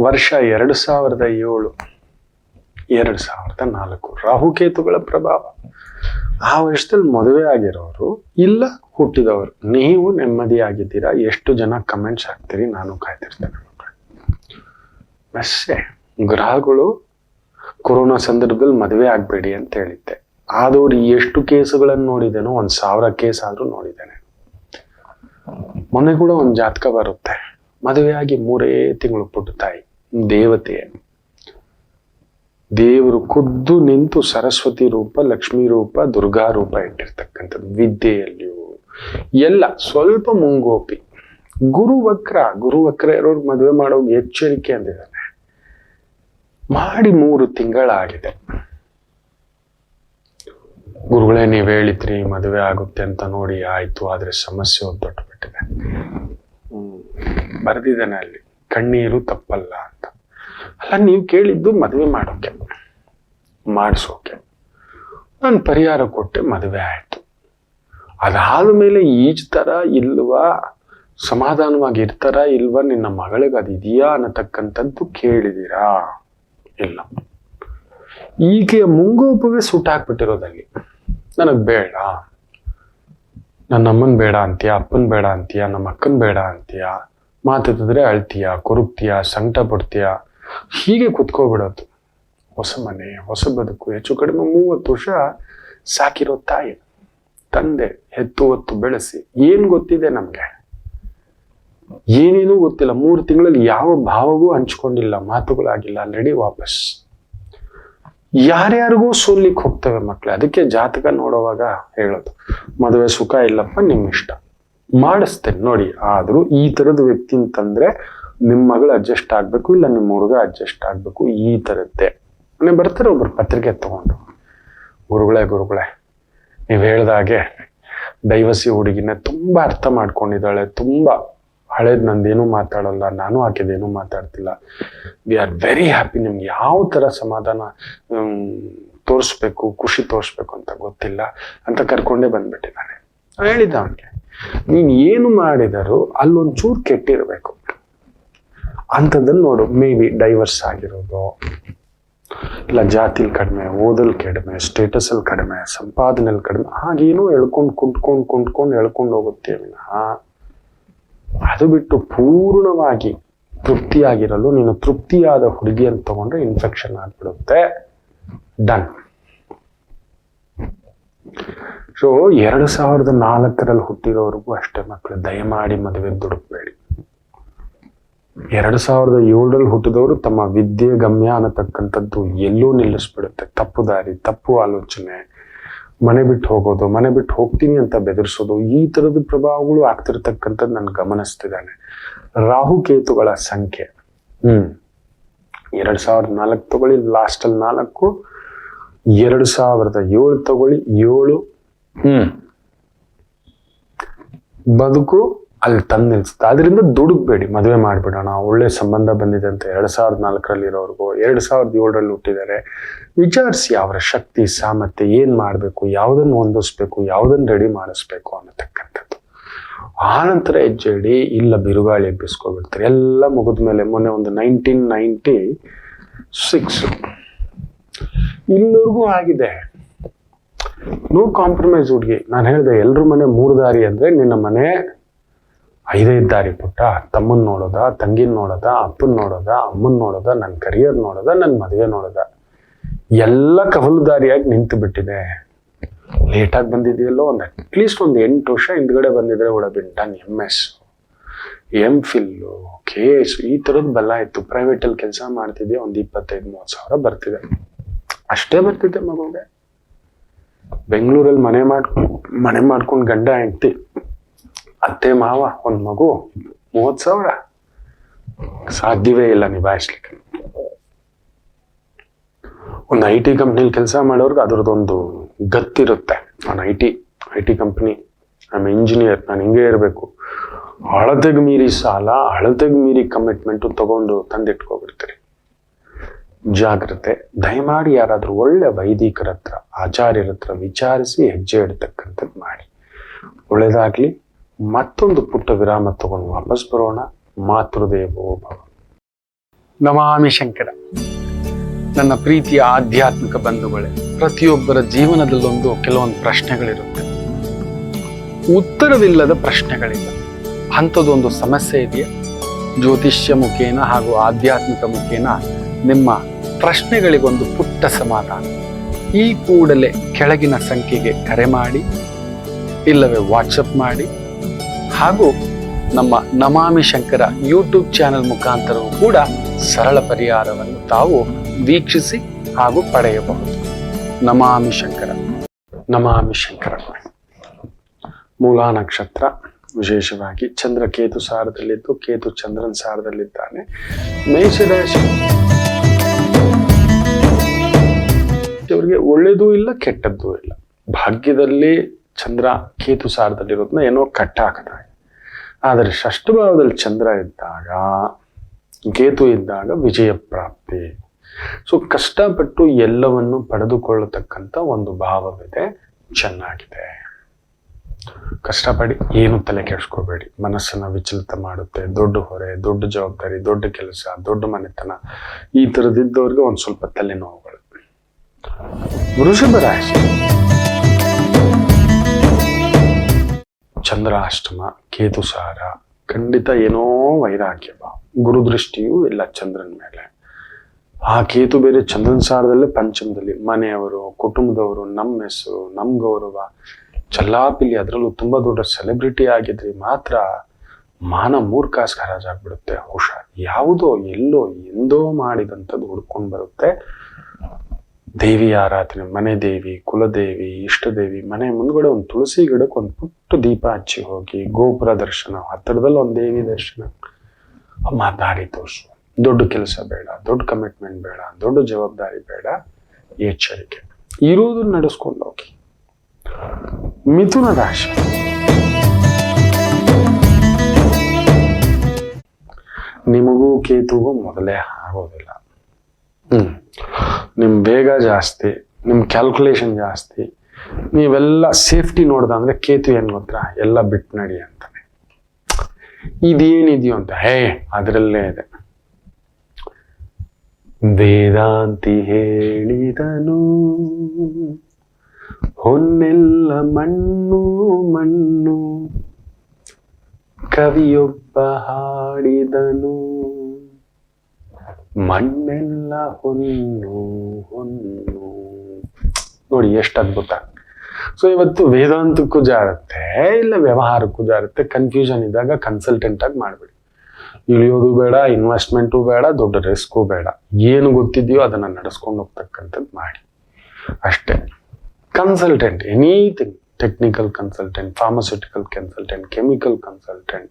ವರ್ಷ ಎರಡು ಸಾವಿರದ ಏಳು, ಎರಡು ಸಾವಿರದ ನಾಲ್ಕು. ರಾಹುಕೇತುಗಳ ಪ್ರಭಾವ. ಆ ವರ್ಷದಲ್ಲಿ ಮದುವೆ ಆಗಿರೋರು ಇಲ್ಲ, ಹುಟ್ಟಿದವರು. ನೀವು ನೆಮ್ಮದಿಯಾಗಿದ್ದೀರಾ? ಎಷ್ಟು ಜನ ಕಮೆಂಟ್ಸ್ ಹಾಕ್ತೀರಿ? ನಾನು ಕಾಯ್ತಿರ್ತೇನೆ ಮೆಸ್ಸೆ ಗ್ರಹಗಳು ಕೊರೋನಾ ಸಂದರ್ಭದಲ್ಲಿ ಮದುವೆ ಆಗಬೇಡಿ ಅಂತ ಹೇಳಿದ್ದೆ. ಆದವ್ರು ಎಷ್ಟು ಕೇಸುಗಳನ್ನು ನೋಡಿದ್ದೇನೋ ಒಂದು ಸಾವಿರ ಕೇಸ್ ಆದರೂ ನೋಡಿದ್ದೇನೆ. ಮೊನ್ನೆ ಕೂಡ ಒಂದು ಜಾತಕ ಬರುತ್ತೆ. ಮದುವೆಯಾಗಿ ಮೂರೇ ತಿಂಗಳು ಪುಟ್ಟ ತಾಯಿ. ದೇವತೆ. ದೇವರು ಖುದ್ದು ನಿಂತು ಸರಸ್ವತಿ ರೂಪ, ಲಕ್ಷ್ಮೀ ರೂಪ, ದುರ್ಗಾ ರೂಪ ಇಟ್ಟಿರ್ತಕ್ಕಂಥದ್ದು ವಿದ್ಯೆಯಲ್ಲಿಯೂ. ಎಲ್ಲ ಸ್ವಲ್ಪ ಮುಂಗೋಪಿ. ಗುರುವಕ್ರ ಗುರುವಕ್ರ ಗುರು ವಕ್ರ ಇರೋರು ಮದುವೆ ಮಾಡೋಗಿ ಎಚ್ಚರಿಕೆ ಅಂದಿದ್ದಾನೆ ಮಾಡಿ ಮೂರು ತಿಂಗಳಾಗಿದೆ. ಗುರುಗಳೇ, ನೀವು ಹೇಳಿದ್ರಿ ಮದುವೆ ಆಗುತ್ತೆ ಅಂತ ನೋಡಿ ಆಯ್ತು, ಆದ್ರೆ ಸಮಸ್ಯೆ ಒದ್ದೊಟ್ಟು ಬಿಟ್ಟಿದೆ ಬರ್ದಿದ್ದಾನೆ ಅಲ್ಲಿ. ಕಣ್ಣೀರು ತಪ್ಪಲ್ಲ ಅಲ್ಲ ನೀವು ಕೇಳಿದ್ದು ಮದುವೆ ಮಾಡೋಕೆ, ಮಾಡಿಸೋಕೆ. ನಾನು ಪರಿಹಾರ ಕೊಟ್ಟೆ ಮದುವೆ ಆಯಿತು. ಅದಾದ ಮೇಲೆ ಈಜ್ತಾರ ಇಲ್ವಾ, ಸಮಾಧಾನವಾಗಿ ಇರ್ತಾರ ಇಲ್ವಾ, ನಿನ್ನ ಮಗಳಿಗೆ ಅದು ಇದೆಯಾ ಅನ್ನತಕ್ಕಂಥದ್ದು ಕೇಳಿದ್ದೀರಾ ಇಲ್ಲ. ಈಕೆಯ ಮುಂಗೋಪವೇ ಸುಟ್ಟಾಕ್ಬಿಟ್ಟಿರೋದಲ್ಲಿ ನನಗೆ ಬೇಡ. ನನ್ನ ಅಮ್ಮನ ಬೇಡ ಅಂತೀಯ, ಅಪ್ಪನ ಬೇಡ ಅಂತೀಯ ನಮ್ಮ ಅಕ್ಕನ ಬೇಡ ಅಂತೀಯ ಮಾತಾಡಿದ್ರೆ ಅಳ್ತೀಯ, ಕೊರುಕ್ತೀಯ ಸಂಕಟ ಪಡ್ತೀಯ ಹೀಗೆ ಕುತ್ಕೋಬಿಡೋದು ಹೊಸ ಮನೆ, ಹೊಸ ಬದುಕು, ಹೆಚ್ಚು ಕಡಿಮೆ ಮೂವತ್ತು ವರ್ಷ ಸಾಕಿರೋ ತಾಯಿ, ತಂದೆ ಹೆತ್ತು ಹೊತ್ತು ಬೆಳೆಸಿ, ಏನ್ ಗೊತ್ತಿದೆ ನಮ್ಗೆ? ಏನೇನೂ ಗೊತ್ತಿಲ್ಲ. ಮೂರು ತಿಂಗಳಲ್ಲಿ ಯಾವ ಭಾವವೂ ಹಂಚ್ಕೊಂಡಿಲ್ಲ, ಮಾತುಗಳಾಗಿಲ್ಲ ಆಲ್ರೆಡಿ ವಾಪಸ್. ಯಾರ್ಯಾರಿಗೂ ಸೋಲಿಕ್ ಹೋಗ್ತವೆ ಮಕ್ಳು, ಅದಕ್ಕೆ ಜಾತಕ ನೋಡುವಾಗ ಹೇಳೋದು, ಮದುವೆ ಸುಖ ಇಲ್ಲಪ್ಪ ನಿಮ್ಮ ಇಷ್ಟ ಮಾಡಿಸ್ತೇನೆ, ನೋಡಿ, ಆದ್ರೂ ಈ ತರದ ವ್ಯಕ್ತಿ ಅಂತಂದ್ರೆ ನಿಮ್ ಮಗಳು ಅಡ್ಜಸ್ಟ್ ಆಗಬೇಕು, ಇಲ್ಲ ನಿಮ್ಮ ಹುಡುಗ ಅಡ್ಜಸ್ಟ್ ಆಗಬೇಕು, ಈ ಥರದ್ದೇ ಮನೆ ಬರ್ತಾರೆ ಒಬ್ರು ಪತ್ರಿಕೆ ತಗೊಂಡು. ಗುರುಗಳೇ ಗುರುಗಳೇ, ನೀವ್ ಹೇಳ್ದಾಗೆ ದೈವಸಿ ಹುಡುಗಿನ ತುಂಬಾ ಅರ್ಥ ಮಾಡ್ಕೊಂಡಿದ್ದಾಳೆ, ತುಂಬಾ. ಹಳೇದ್ ನಂದೇನು ಮಾತಾಡಲ್ಲ, ನಾನು ಹಾಕಿದೇನು ಮಾತಾಡ್ತಿಲ್ಲ. ವಿ ಆರ್ ವೆರಿ ಹ್ಯಾಪಿ ನಿಮ್ಗೆ ಯಾವ ತರ ಸಮಾಧಾನ ತೋರಿಸ್ಬೇಕು, ಖುಷಿ ತೋರಿಸ್ಬೇಕು ಅಂತ ಗೊತ್ತಿಲ್ಲ ಅಂತ ಕರ್ಕೊಂಡೇ ಬಂದ್ಬಿಟ್ಟಿದ್ದಾನೆ. ಹೇಳಿದ್ದ ಅವನಿಗೆ ನೀನು ಏನು ಮಾಡಿದರೂ ಅಲ್ಲೊಂಚೂರು ಕೆಟ್ಟಿರ್ಬೇಕು. ಅಂಥದ್ದನ್ನು ನೋಡು. ಮೇ ಬಿ ಡೈವರ್ಸ್ ಆಗಿರೋದು. ಇಲ್ಲ ಜಾತಿಲಿ ಕಡಿಮೆ, ಓದಲ್ ಕಡಿಮೆ ಸ್ಟೇಟಸ್ ಅಲ್ಲಿ ಕಡಿಮೆ ಸಂಪಾದನೆಯಲ್ಲಿ ಕಡಿಮೆ, ಹಾಗೇನೋ ಎಳ್ಕೊಂಡು ಕುಂಟ್ಕೊಂಡು ಕುಂಟ್ಕೊಂಡು ಎಳ್ಕೊಂಡು ಹೋಗುತ್ತೆ ವಿನಃ. ಅದು ಬಿಟ್ಟು ಪೂರ್ಣವಾಗಿ ತೃಪ್ತಿಯಾಗಿರಲು, ನೀನು ತೃಪ್ತಿಯಾದ ಹುಡುಗಿಯನ್ನು ತಗೊಂಡ್ರೆ ಇನ್ಫೆಕ್ಷನ್ ಆಗ್ಬಿಡುತ್ತೆ. ಡನ್ ಸೊ ಎರಡು ಸಾವಿರದ ನಾಲ್ಕರಲ್ಲಿ ಹುಟ್ಟಿರೋವರೆಗೂ ಅಷ್ಟೇ ಮಕ್ಕಳು ದಯಮಾಡಿ ಮದುವೆ ದುಡುಕ್ಬೇಡಿ. ಎರಡು ಸಾವಿರದ ಏಳರಲ್ಲಿ ಹುಟ್ಟಿದವರು ತಮ್ಮ ವಿದ್ಯೆ ಗಮ್ಯ ಅನ್ನತಕ್ಕಂಥದ್ದು ಎಲ್ಲೂ ನಿಲ್ಲಿಸ್ಬಿಡುತ್ತೆ. ತಪ್ಪು ದಾರಿ ತಪ್ಪು ಆಲೋಚನೆ ಮನೆ ಬಿಟ್ಟು ಹೋಗೋದು ಮನೆ ಬಿಟ್ಟು ಹೋಗ್ತೀನಿ ಅಂತ ಬೆದರಿಸೋದು ಈ ತರದ ಪ್ರಭಾವಗಳು ಆಗ್ತಿರ್ತಕ್ಕಂಥದ್ದು ನಾನು ಗಮನಿಸ್ತಿದ್ದಾನೆ. ರಾಹುಕೇತುಗಳ ಸಂಖ್ಯೆ. ಹ್ಮ್. ಎರಡು ಸಾವಿರದ ನಾಲ್ಕು ತಗೊಳ್ಳಿ ಲಾಸ್ಟಲ್ಲಿ ನಾಲ್ಕು ಎರಡು ಸಾವಿರದ ಏಳು ತಗೊಳ್ಳಿ ಏಳು. ಹ್ಮ್. ಬದುಕು ಅಲ್ಲಿ ತಂದು ನಿಲ್ಸುತ್ತೆ. ಅದರಿಂದ ದುಡುಕ್ಬೇಡಿ, ಮದುವೆ ಮಾಡಿಬಿಡೋಣ, ಒಳ್ಳೆ ಸಂಬಂಧ ಬಂದಿದೆ ಅಂತ ಎರಡು ಸಾವಿರದ ನಾಲ್ಕರಲ್ಲಿ ಇರೋರ್ಗು ಎರಡ್ ಸಾವಿರದ ಏಳರಲ್ಲಿ ಹುಟ್ಟಿದ್ದಾರೆ ವಿಚಾರಿಸಿ ಅವರ ಶಕ್ತಿ, ಸಾಮರ್ಥ್ಯ, ಏನು ಮಾಡಬೇಕು ಯಾವುದನ್ನು ಹೊಂದಿಸ್ಬೇಕು ಯಾವುದನ್ನು ರೆಡಿ ಮಾಡಿಸ್ಬೇಕು ಅನ್ನತಕ್ಕಂಥದ್ದು. ಆನಂತರ ಹೆಜ್ಜೆ ಇಡಿ ಇಲ್ಲ ಬಿರುಗಾಳಿ ಎಬ್ಬಿಸ್ಕೊಬಿಡ್ತಾರೆ. ಎಲ್ಲ ಮುಗಿದ ಮೇಲೆ ಮೊನ್ನೆ ಒಂದು ನೈನ್ಟೀನ್ ನೈಂಟಿ ಸಿಕ್ಸ್ ಇಲ್ಲಿವರೆಗೂ ಆಗಿದೆ. ನೋ ಕಾಂಪ್ರಮೈಸ್ ಹುಡುಗಿ. ನಾನು ಹೇಳಿದೆ ಎಲ್ಲರೂ ಮನೆ ಮೂರು ದಾರಿ ಅಂದ್ರೆ ನಿನ್ನ ಮನೆ ಐದೈದು ದಾರಿ ಪುಟ್ಟ, ತಮ್ಮನ್ ನೋಡೋದ, ತಂಗಿನ ನೋಡೋದ, ಅಪ್ಪನ ನೋಡೋದ, ಅಮ್ಮನ ನೋಡೋದ ನನ್ನ ಕರಿಯರ್ ನೋಡೋದ ನನ್ನ ಮದುವೆ ನೋಡೋದ. ಎಲ್ಲ ಕವಲುದಾರಿಯಾಗಿ ನಿಂತು ಬಿಟ್ಟಿದೆ. ಲೇಟಾಗಿ ಬಂದಿದೆಯಲ್ಲೋ, ಒಂದು ಅಟ್ಲೀಸ್ಟ್ ಒಂದು ಎಂಟು ವರ್ಷ ಹಿಂದ್ಗಡೆ ಬಂದಿದ್ರೆ ಒಳ done M S M Phil K S ಈ ಥರದ್ದು ಬಲ ಇತ್ತು. ಪ್ರೈವೇಟಲ್ಲಿ ಕೆಲಸ ಮಾಡ್ತಿದ್ದೆ ಒಂದು ಇಪ್ಪತ್ತೈದು, ಮೂವತ್ತು ಸಾವಿರ ಬರ್ತಿದೆ. ಅಷ್ಟೇ ಬರ್ತಿದ್ದೆ ಮಗುಗೆ. ಬೆಂಗಳೂರಲ್ಲಿ ಮನೆ ಮಾಡ್ಕೊಂಡು ಮನೆ ಮಾಡ್ಕೊಂಡು ಗಂಡ, ಹೆಂಡ್ತಿ. ಅತ್ತೆ ಮಾವ, ಒಂದು ಮಗು, ಮೂವತ್ತು ಸಾವಿರ. ಸಾಧ್ಯವೇ ಇಲ್ಲ ನಿಭಾಯಿಸ್ಲಿಕ್ಕೆ. ಒಂದು ಐ ಟಿ ಕಂಪ್ನಿಲಿ ಕೆಲಸ ಮಾಡೋರ್ಗೆ ಅದ್ರದ್ದೊಂದು ಗತ್ತಿರುತ್ತೆ. ನಾನು I T I T company ನಾನು ಇಂಜಿನಿಯರ್ ನಾನು ಹಿಂಗೆ ಇರಬೇಕು. ಅಳತೆಗೆ ಮೀರಿ ಸಾಲ, ಅಳತೆಗೆ ಮೀರಿ ಕಮಿಟ್ಮೆಂಟು ತಗೊಂಡು ತಂದಿಟ್ಕೊಬಿಡ್ತೀರಿ ಜಾಗ್ರತೆ, ದಯಮಾಡಿ ಯಾರಾದರೂ ಒಳ್ಳೆ ವೈದಿಕರ ಹತ್ರ, ಆಚಾರ್ಯರ ಹತ್ರ ವಿಚಾರಿಸಿ ಹೆಜ್ಜೆ ಇಡ್ತಕ್ಕಂಥದ್ದು ಮಾಡಿ. ಒಳ್ಳೇದಾಗ್ಲಿ. ಮತ್ತೊಂದು ಪುಟ್ಟ ವಿರಾಮ ತಗೊಂಡು ವಾಪಸ್ ಬರೋಣ. ಮಾತೃದೇವೋ ಭವ. ನಮಾಮಿ ಶಂಕರ. ನನ್ನ ಪ್ರೀತಿಯ ಆಧ್ಯಾತ್ಮಿಕ ಬಂಧುಗಳೇ, ಪ್ರತಿಯೊಬ್ಬರ ಜೀವನದಲ್ಲೊಂದು ಕೆಲವೊಂದು ಪ್ರಶ್ನೆಗಳಿರುತ್ತೆ. ಉತ್ತರವಿಲ್ಲದ ಪ್ರಶ್ನೆಗಳಿಲ್ಲ ಅಂಥದ್ದೊಂದು ಸಮಸ್ಯೆ ಇದೆಯಾ? ಜ್ಯೋತಿಷ್ಯ ಮುಖೇನ ಹಾಗೂ ಆಧ್ಯಾತ್ಮಿಕ ಮುಖೇನ ನಿಮ್ಮ ಪ್ರಶ್ನೆಗಳಿಗೊಂದು ಪುಟ್ಟ ಸಮಾಧಾನ. ಈ ಕೂಡಲೇ ಕೆಳಗಿನ ಸಂಖ್ಯೆಗೆ ಕರೆ ಮಾಡಿ, ಇಲ್ಲವೇ ವಾಟ್ಸಪ್ ಮಾಡಿ ಹಾಗೂ ನಮ್ಮ ನಮಾಮಿ ಶಂಕರ ಯೂಟ್ಯೂಬ್ ಚಾನೆಲ್ ಮುಖಾಂತರವೂ ಕೂಡ ಸರಳ ಪರಿಹಾರವನ್ನು ತಾವು ವೀಕ್ಷಿಸಿ ಹಾಗೂ ಪಡೆಯಬಹುದು. ನಮಾಮಿ ಶಂಕರ ನಮಾಮಿ ಶಂಕರ. ಮೂಲಾ ನಕ್ಷತ್ರ, ವಿಶೇಷವಾಗಿ ಚಂದ್ರ ಕೇತು ಸಾರದಲ್ಲಿದ್ದು ಕೇತು ಚಂದ್ರನ್ ಸಾರದಲ್ಲಿದ್ದಾನೆ. ಮೇಷರಾಶಿ. ಇವರಿಗೆ ಒಳ್ಳೆಯದೂ ಇಲ್ಲ, ಕೆಟ್ಟದ್ದೂ ಇಲ್ಲ. ಭಾಗ್ಯದಲ್ಲಿ ಚಂದ್ರ ಕೇತು ಸಾರದಲ್ಲಿರೋದನ್ನ ಏನೋ ಕಟ್ಟ ಆದರೆ ಷಷ್ಠಭಾವದಲ್ಲಿ ಚಂದ್ರ ಇದ್ದಾಗ, ಕೇತು ಇದ್ದಾಗ ವಿಜಯ ಪ್ರಾಪ್ತಿ. ಸೊ ಕಷ್ಟಪಟ್ಟು ಎಲ್ಲವನ್ನು ಪಡೆದುಕೊಳ್ಳತಕ್ಕಂಥ ಒಂದು ಭಾವವಿದೆ, ಚೆನ್ನಾಗಿದೆ. ಕಷ್ಟಪಡಿ ಏನು ತಲೆ ಕೆಡಿಸ್ಕೋಬೇಡಿ. ಮನಸ್ಸನ್ನ ವಿಚಲಿತ ಮಾಡುತ್ತೆ. ದೊಡ್ಡ ಹೊರೆ, ದೊಡ್ಡ ಜವಾಬ್ದಾರಿ, ದೊಡ್ಡ ಕೆಲಸ, ದೊಡ್ಡ ಮನೆತನ. ಈ ಥರದಿದ್ದವ್ರಿಗೆ ಒಂದು ಸ್ವಲ್ಪ ತಲೆನೋವುಗಳು. ವೃಷಭ ರಾಶಿ. ಚಂದ್ರಾಷ್ಟಮ ಕೇತು ಸಾರ ಖಂಡಿತ ಏನೋ ವೈರಾಗ್ಯ ಗುರುದೃಷ್ಟಿಯೂ ಇಲ್ಲ ಚಂದ್ರನ ಮೇಲೆ. ಆ ಕೇತು ಬೇರೆ ಚಂದ್ರನ ಸಾರದಲ್ಲೇ ಪಂಚಮದಲ್ಲಿ ಮನೆಯವರು, ಕುಟುಂಬದವರು ನಮ್ಮ ಹೆಸರು ನಮ್ಮ ಗೌರವ ಚಲ್ಲಾಪಿಲಿ ಅದರಲ್ಲೂ ತುಂಬಾ ದೊಡ್ಡ ಸೆಲೆಬ್ರಿಟಿ ಆಗಿದ್ರೆ ಮಾತ್ರ ಮಾನ ಮೂರ್ಖಾಸ್ ಆಗ್ಬಿಡುತ್ತೆ ಹುಷಾರ್. ಯಾವುದೋ ಎಲ್ಲೋ ಎಂದೋ ಮಾಡಿದಂಥದ್ದು ಹುಡ್ಕೊಂಡು ಬರುತ್ತೆ. ದೇವಿ ಆರಾಧನೆ, ಮನೆ ದೇವಿ, ಕುಲದೇವಿ, ಇಷ್ಟದೇವಿ, ಮನೆ ಮುಂದ್ಗಡೆ ಒಂದು ತುಳಸಿ ಗಿಡಕ್ಕೆ ಒಂದು ಪುಟ್ಟ ದೀಪ ಹಚ್ಚಿ ಹೋಗಿ, ಗೋಪುರ ದರ್ಶನ, ಹತ್ತಿರದಲ್ಲಿ ಒಂದು ದೇವಿ ದರ್ಶನ. ಅಮ್ಮ, ದಾರಿ ತೋರಿಸು. ದೊಡ್ಡ ಕೆಲಸ ಬೇಡ, ದೊಡ್ಡ ಕಮಿಟ್ಮೆಂಟ್ ಬೇಡ, ದೊಡ್ಡ ಜವಾಬ್ದಾರಿ ಬೇಡ. ಎಚ್ಚರಿಕೆ. ಇರೋದನ್ನ ನಡೆಸ್ಕೊಂಡು ಹೋಗಿ. ಮಿಥುನ ರಾಶಿ ನಿಮಗೂ ಕೇತುಗೂ ಮೊದಲೇ ಆಗೋದಿಲ್ಲ. ಹ್ಮ್. ನಿಮ್ ಬೇಗ ಜಾಸ್ತಿ ನಿಮ್ಮ ಕ್ಯಾಲ್ಕುಲೇಷನ್ ಜಾಸ್ತಿ, ನೀವೆಲ್ಲ ಸೇಫ್ಟಿ ನೋಡ್ದ ಅಂದ್ರೆ ಕೇತು ಏನ್ ಗೊತ್ತಾ? ಎಲ್ಲ ಬಿಟ್ಟು ನಡಿ ಅಂತ ಇದೇನಿದೆಯೋ ಅಂತ, ಹೇ, ಅದರಲ್ಲೇ ಇದೆ. ವೇದಾಂತಿ ಹೇಳಿದನು ಹೊನ್ನೆಲ್ಲ ಮಣ್ಣು ಮಣ್ಣು, ಕವಿಯೊಬ್ಬ ಹಾಡಿದನು. ಮಣ್ಣೆಲ್ಲ ಹೊನ್ನು ಹೊನ್ನು ನೋಡಿ ಎಷ್ಟು ಅದ್ಭುತ ಸೊ ಇವತ್ತು ವೇದಾಂತಕ್ಕೂ ಜಾರತ್ತೆ, ಇಲ್ಲ ವ್ಯವಹಾರಕ್ಕೂ ಜಾರತ್ತೆ ಕನ್ಫ್ಯೂಷನ್ ಇದ್ದಾಗ ಕನ್ಸಲ್ಟೆಂಟ್ ಆಗಿ ಮಾಡ್ಬಿಡಿ. ಇಳಿಯೋದು ಬೇಡ ಇನ್ವೆಸ್ಟ್ಮೆಂಟು ಬೇಡ, ದೊಡ್ಡ ರಿಸ್ಕು ಬೇಡ. ಏನು ಗೊತ್ತಿದೆಯೋ ಅದನ್ನ ನಡೆಸ್ಕೊಂಡು ಹೋಗ್ತಕ್ಕಂಥದ್ದು ಮಾಡಿ. ಅಷ್ಟೇ. Consultant anything technical consultant pharmaceutical consultant chemical consultant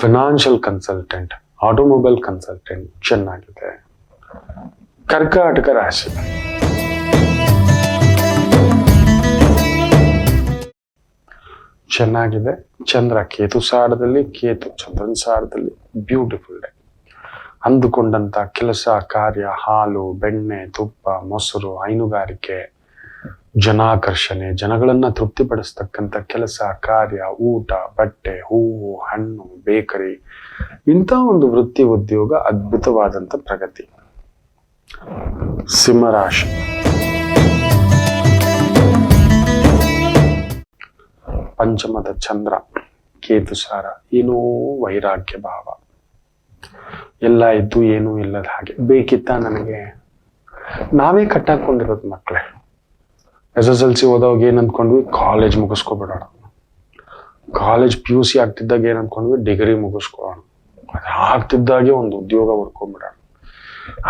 financial consultant automobile consultant ಚೆನ್ನಾಗಿದೆ. ಕರ್ಕಾಟಕ ರಾಶಿ. ಚೆನ್ನಾಗಿದೆ. ಚಂದ್ರ ಕೇತು ಸಾರದಲ್ಲಿ, ಕೇತು ಚಂದ್ರನ ಸಾರದಲ್ಲಿ. ಬ್ಯೂಟಿಫುಲ್ ಡೇ ಅಂದುಕೊಂಡಂತ ಕೆಲಸ, ಕಾರ್ಯ, ಹಾಲು, ಬೆಣ್ಣೆ, ತುಪ್ಪ, ಮೊಸರು, ಹೈನುಗಾರಿಕೆ. ಜನಾಕರ್ಷಣೆ, ಜನಗಳನ್ನು ತೃಪ್ತಿಪಡಿಸ್ತಕ್ಕಂಥ ಕೆಲಸ, ಕಾರ್ಯ, ಊಟ, ಬಟ್ಟೆ, ಹೂವು, ಹಣ್ಣು, ಬೇಕರಿ, ಇಂಥ ಒಂದು ವೃತ್ತಿ ಉದ್ಯೋಗ ಅದ್ಭುತವಾದಂಥ ಪ್ರಗತಿ. ಸಿಂಹರಾಶಿ. ಪಂಚಮದ ಚಂದ್ರ, ಕೇತುಸಾರ, ಏನೋ ವೈರಾಗ್ಯ ಭಾವ. ಎಲ್ಲ ಇದ್ದು ಏನೂ ಇಲ್ಲದ ಹಾಗೆ ಬೇಕಿತ್ತ ನನಗೆ? ನಾವೇ ಕಟ್ಟಾಕೊಂಡಿರೋದು ಮಕ್ಕಳೇ. ಎಸ್ ಎಸ್ ಎಲ್ ಸಿ ಓದೋವಾಗ ಏನು ಅಂದ್ಕೊಂಡ್ವಿ ಕಾಲೇಜ್ ಮುಗಿಸ್ಕೊಬಿಡೋಣ. ಕಾಲೇಜ್ ಪಿ ಯು ಸಿ ಆಗ್ತಿದ್ದಾಗ ಏನು ಅಂದ್ಕೊಂಡ್ವಿ ಡಿಗ್ರಿ ಮುಗಿಸ್ಕೊಳ್ಳೋಣ. ಅದಾಗ್ತಿದ್ದಾಗೆ ಒಂದು ಉದ್ಯೋಗ ಹುಡ್ಕೊಂಡ್ಬಿಡೋಣ